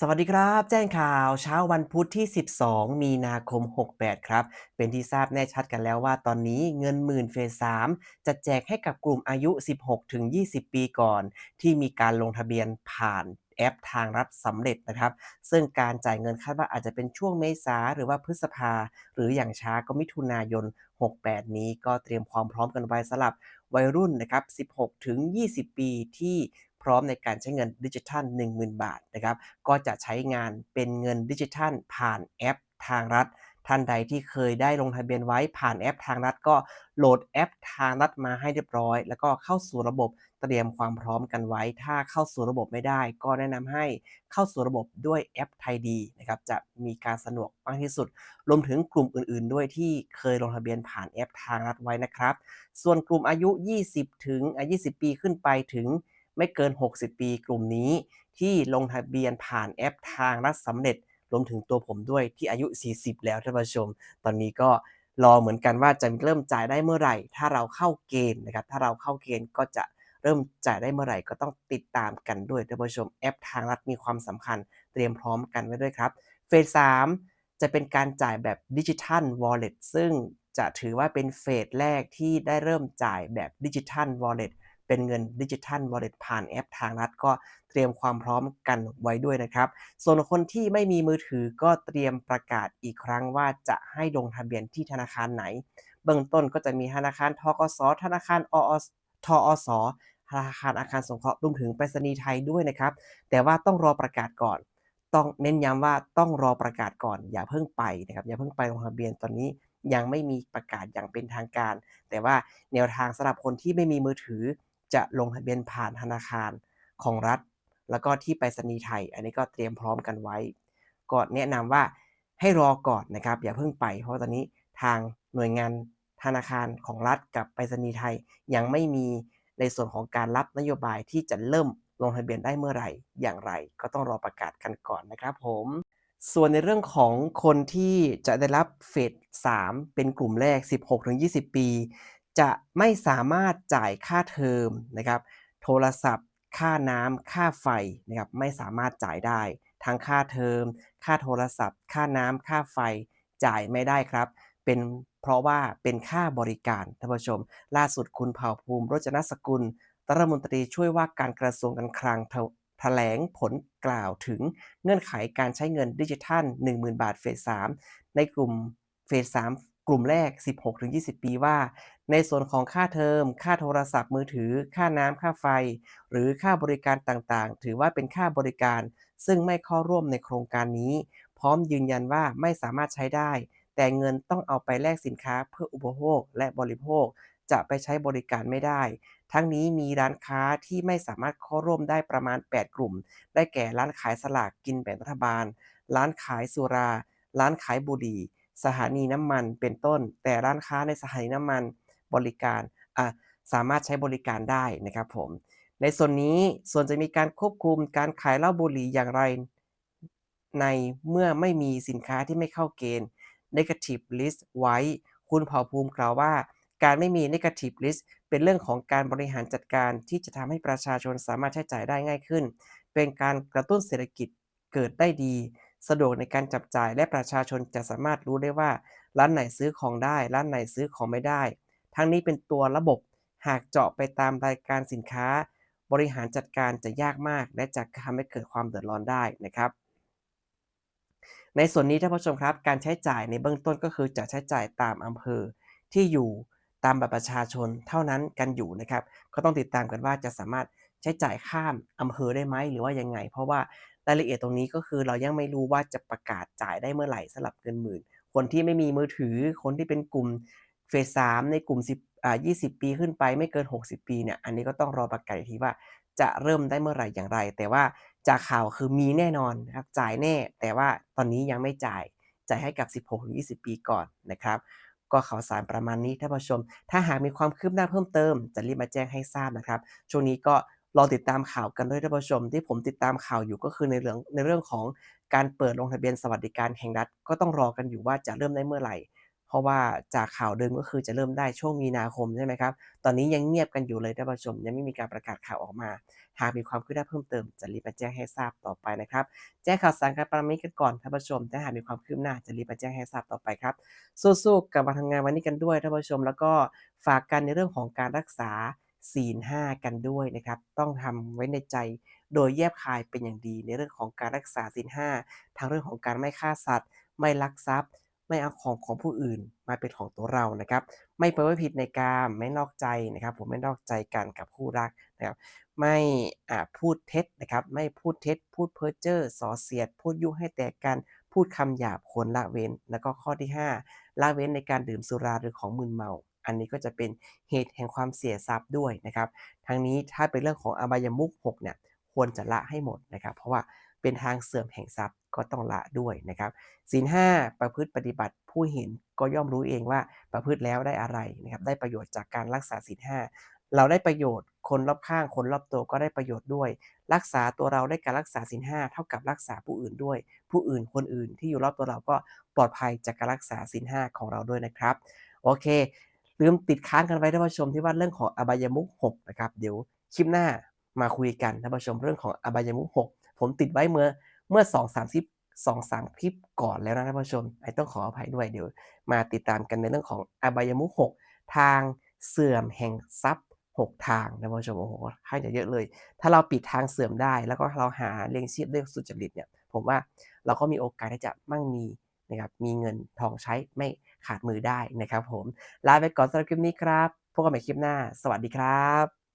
สวัสดีครับ แจ้งข่าวเช้าวันพุธที่ 12 มีนาคม 68 ครับ เป็นที่ทราบแน่ชัดกันแล้วว่าตอนนี้เงินหมื่นเฟส3จะแจกให้กับกลุ่มอายุ 16-20 ปีก่อน ที่มีการลงทะเบียนผ่านแอปทางรัฐสำเร็จนะครับ ซึ่งการจ่ายเงินคาดว่าอาจจะเป็นช่วงเมษาหรือว่าพฤษภา หรืออย่างช้าก็มิถุนายน 68 นี้ก็เตรียมความพร้อมกันไว้สำหรับวัยรุ่นนะครับ 16 ถึง 20 ปีที่ ร้อมในการใช้เงินดิจิทัล 10,000 บาทนะครับก็จะใช้งานเป็นเงินดิจิทัล ผ่านแอปทางรัฐ ท่านใดที่เคยได้ลงทะเบียนไว้ผ่านแอปทางรัฐ ก็โหลดแอปทางรัฐมาให้เรียบร้อย แล้วก็เข้าสู่ระบบเตรียมความพร้อมกันไว้ ถ้าเข้าสู่ระบบไม่ได้ ก็แนะนำให้เข้าสู่ระบบด้วยแอปไทยดีนะครับจะมีการสะดวกมากที่สุด รวมถึงกลุ่มอื่น ๆ ด้วยที่เคยลงทะเบียนผ่านแอปทางรัฐไว้นะครับ ส่วนกลุ่มอายุ 20 ถึงอ่า20 ปีขึ้นไปถึง ไม่เกิน 60 ปีกลุ่มนี้ ที่ลงทะเบียนผ่านแอปทางรัฐสำเร็จรวมถึงตัวผมด้วยที่อายุ 40 แล้วท่านผู้ชม ตอนนี้ก็รอเหมือนกันว่าจะเริ่มจ่ายได้เมื่อไหร่ ถ้าเราเข้าเกณฑ์นะครับ ถ้าเราเข้าเกณฑ์ก็จะเริ่มจ่ายได้เมื่อไหร่ก็ต้องติดตามกันด้วยท่านผู้ชมแอปทางรัฐมีความสำคัญ เตรียมพร้อมกันไว้ด้วยครับ เฟส3จะเป็นการจ่ายแบบดิจิทัลวอลเล็ตซึ่งจะถือว่าเป็นเฟสแรกที่ได้เริ่มจ่ายแบบดิจิทัลวอลเล็ต เป็นเงินดิจิทัลวอลเล็ตผ่านแอปทางรัฐก็เตรียมความพร้อมกันไว้ด้วยนะครับ ส่วนคนที่ไม่มีมือถือก็เตรียมประกาศอีกครั้งว่าจะให้ลงทะเบียนที่ธนาคารไหน เบื้องต้นก็จะมีธนาคารธกส.ธนาคารออทอส.ธนาคารอาคารสงเคราะห์รวมถึงไปรษณีย์ไทยด้วยนะครับ แต่ว่าต้องรอประกาศก่อน ต้องเน้นย้ำว่าต้องรอประกาศก่อน อย่าเพิ่งไปนะครับ อย่าเพิ่งไปลงทะเบียนตอนนี้ยังไม่มีประกาศอย่างเป็นทางการ แต่ว่าแนวทางสำหรับคนที่ไม่มีมือถือ จะลงทะเบียนผ่านธนาคารของรัฐ แล้วก็ที่ไปรษณีย์ไทย อันนี้ก็เตรียมพร้อมกันไว้ ก็แนะนำว่าให้รอก่อนนะครับ อย่าเพิ่งไป เพราะตอนนี้ทางหน่วยงานธนาคารของรัฐกับไปรษณีย์ไทย ยังไม่มีในส่วนของการรับนโยบายที่จะเริ่มลงทะเบียนได้เมื่อไหร่ อย่างไร ก็ต้องรอประกาศกันก่อนนะครับผม ส่วนในเรื่องของคนที่จะได้รับเฟส3เป็นกลุ่มแรก 16-20 ปี จะไม่สามารถจ่ายค่าเทอมนะครับ โทรศัพท์ ค่าน้ำค่าไฟนะครับไม่สามารถจ่ายได้ ทั้งค่าเทอม ค่าโทรศัพท์ ค่าน้ำค่าไฟจ่ายไม่ได้ครับ เป็นเพราะว่าเป็นค่าบริการท่านผู้ชม ล่าสุดคุณเผ่าภูมิรจนสกุลรัฐมนตรีช่วยว่าการกระทรวงการคลังแถแถลงผลกล่าวถึงเงื่อนไขการใช้เงินดิจิทัล 10,000 บาทเฟส3ในกลุ่มเฟส3 กลุ่มแรก 16-20 ปีว่า ในส่วนของค่าเทอม ค่าโทรศัพท์มือถือ ค่าน้ำค่าไฟ หรือค่าบริการต่างๆ ถือว่าเป็นค่าบริการ ซึ่งไม่เข้าร่วมในโครงการนี้ พร้อมยืนยันว่าไม่สามารถใช้ได้ แต่เงินต้องเอาไปแลกสินค้าเพื่ออุปโภคและบริโภค จะไปใช้บริการไม่ได้ ทั้งนี้มีร้านค้าที่ไม่สามารถเข้าร่วมได้ประมาณ 8 กลุ่ม ได้แก่ร้านขายสลากกินแบ่งรัฐบาล ร้านขายสุรา ร้านขายบุหรี่ สถานีน้ำมันเป็นต้น แต่ร้านค้าในสถานีน้ำมันบริการสามารถใช้บริการได้นะครับผม ในส่วนนี้ส่วนจะมีการควบคุมการขายเหล้าบุหรี่อย่างไร ในเมื่อไม่มีสินค้าที่ไม่เข้าเกณฑ์ Negative List ไว้ คุณเผ่าภูมิกล่าวว่า การไม่มี Negative List เป็นเรื่องของการบริหารจัดการที่จะทำให้ประชาชนสามารถใช้จ่ายได้ง่ายขึ้น เป็นการกระตุ้นเศรษฐกิจเกิดได้ดี สะดวกในการจับจ่ายและประชาชนจะสามารถรู้ได้ว่า ร้านไหนซื้อของได้ ร้านไหนซื้อของไม่ได้ ทั้งนี้เป็นตัวระบบหากเจาะไปตามรายการสินค้า บริหารจัดการจะยากมาก และจะทำให้เกิดความเดือดร้อนได้นะครับ ในส่วนนี้ท่านผู้ชมครับ การใช้จ่ายในเบื้องต้นก็คือจะใช้จ่ายตามอำเภอที่อยู่ตามบัตรประชาชนเท่านั้นกันอยู่นะครับ ก็ต้องติดตามกันว่าจะสามารถ ใช้จ่ายข้ามอำเภอได้ไหมหรือว่ายังไง เพราะว่ารายละเอียดตรงนี้ก็คือเรายังไม่รู้ว่าจะประกาศจ่ายได้เมื่อไหร่สำหรับเงินหมื่น คนที่ไม่มีมือถือคนที่เป็นกลุ่มเฟส3ในกลุ่ม10อ่า20 ปีขึ้นไปไม่เกิน 60 ปีเนี่ยอันนี้ก็ต้องรอประกาศอีกทีว่าจะเริ่มได้เมื่อไหร่อย่างไร แต่ว่าจากข่าวคือมีแน่นอนครับจ่ายแน่ แต่ว่าตอนนี้ยังไม่จ่ายจ่ายให้กับ 16-20 ปีก่อนนะครับ ก็ข่าวสารประมาณนี้ท่านผู้ชม ถ้าหากมีความคืบหน้าเพิ่มเติม จะรีบมาแจ้งให้ทราบนะครับ ช่วงนี้ก็ รอติดตามข่าวกันด้วยท่านผู้ชม ที่ผมติดตามข่าวอยู่ก็คือในเรื่องในเรื่องของการเปิดลงทะเบียนสวัสดิการแห่งรัฐก็ต้องรอกันอยู่ว่าจะเริ่มได้เมื่อไหร่ เพราะว่าจากข่าวเดิมก็คือจะเริ่มได้ช่วงมีนาคมใช่ไหมครับตอนนี้ยังเงียบกันอยู่เลยท่านผู้ชมยังไม่มีการประกาศข่าวออกมา หากมีความคืบหน้าเพิ่มเติมจะรีบมาแจ้งให้ทราบต่อไปนะครับแจ้งข่าวสารการประมาณนี้กันก่อนท่านผู้ชมถ้าหากมีความคืบหน้าจะรีบมาแจ้งให้ทราบต่อไปครับสู้ๆกลับมาทำงานวันนี้กันด้วยท่านผู้ชม แล้วก็ฝากกันในเรื่องของการรักษา ศีลห้ากันด้วยนะครับ ต้องทำไว้ในใจโดยแยบคายเป็นอย่างดี ในเรื่องของการรักษาศีลห้าทั้งเรื่องของการไม่ฆ่าสัตว์ ไม่ลักทรัพย์ ไม่เอาของของผู้อื่นมาเป็นของตัวเรานะครับ ไม่ประพฤติผิดในกามไม่นอกใจนะครับ ผมไม่นอกใจกันกับคู่รักนะครับไม่พูดเท็จนะครับ ไม่พูดเท็จ พูดเพ้อเจ้อส่อเสียด พูดยุให้แตกกันพูดคำหยาบควรละเว้น แล้วก็ข้อที่ 5 ละเว้นในการดื่มสุราหรือของมึนเมา อันนี้ก็จะเป็นเหตุแห่งความเสียทรัพย์ด้วยนะครับทั้งนี้ถ้าเป็นเรื่องของอบายมุข6เนี่ยควรจะละให้หมดนะครับ เพราะว่าเป็นทางเสื่อมแห่งทรัพย์ก็ต้องละด้วยนะครับศีล5ประพฤติปฏิบัติผู้เห็นก็ย่อมรู้เองว่าประพฤติแล้วได้อะไรนะครับได้ประโยชน์จากการรักษาศีล5เราได้ประโยชน์คนรอบข้างคนรอบตัวก็ได้ประโยชน์ด้วย รักษาตัวเราได้การรักษาศีล5เท่ากับรักษาผู้อื่นด้วย ผู้อื่นคนอื่นที่อยู่รอบตัวเราก็ปลอดภัยจากการรักษาศีล5ของเราด้วยนะครับ โอเค ลืมติดค้างกันไว้ท่านผู้ชมที่ว่าเรื่องของอบายมุข6นะครับเดี๋ยวคลิปหน้ามาคุยกันท่านผู้ชมเรื่องของอบายมุข6ผมติดไว้เมื่อเมื่อ2-3คลิป2-3คลิปก่อนแล้วนะท่านผู้ชมไอต้องขออภัยด้วยเดี๋ยว มาติดตามกันในเรื่องของอบายมุข6ทางเสื่อมแห่งทรัพย์6ทางท่านผู้ชมโอ้โฮค่อนข้าจะเยอะเลย ถ้าเราปิดทางเสื่อมได้ แล้วก็เราหาเลี้ยงชีพด้วยสุจริตเนี่ย ผมว่าเราก็มีโอกาสที่จะมั่งมี นะครับมีเงินทองใช้ไม่ขาดมือได้นะครับผมลาไปก่อนสำหรับคลิปนี้ครับพบกันใหม่คลิปหน้า สวัสดีครับ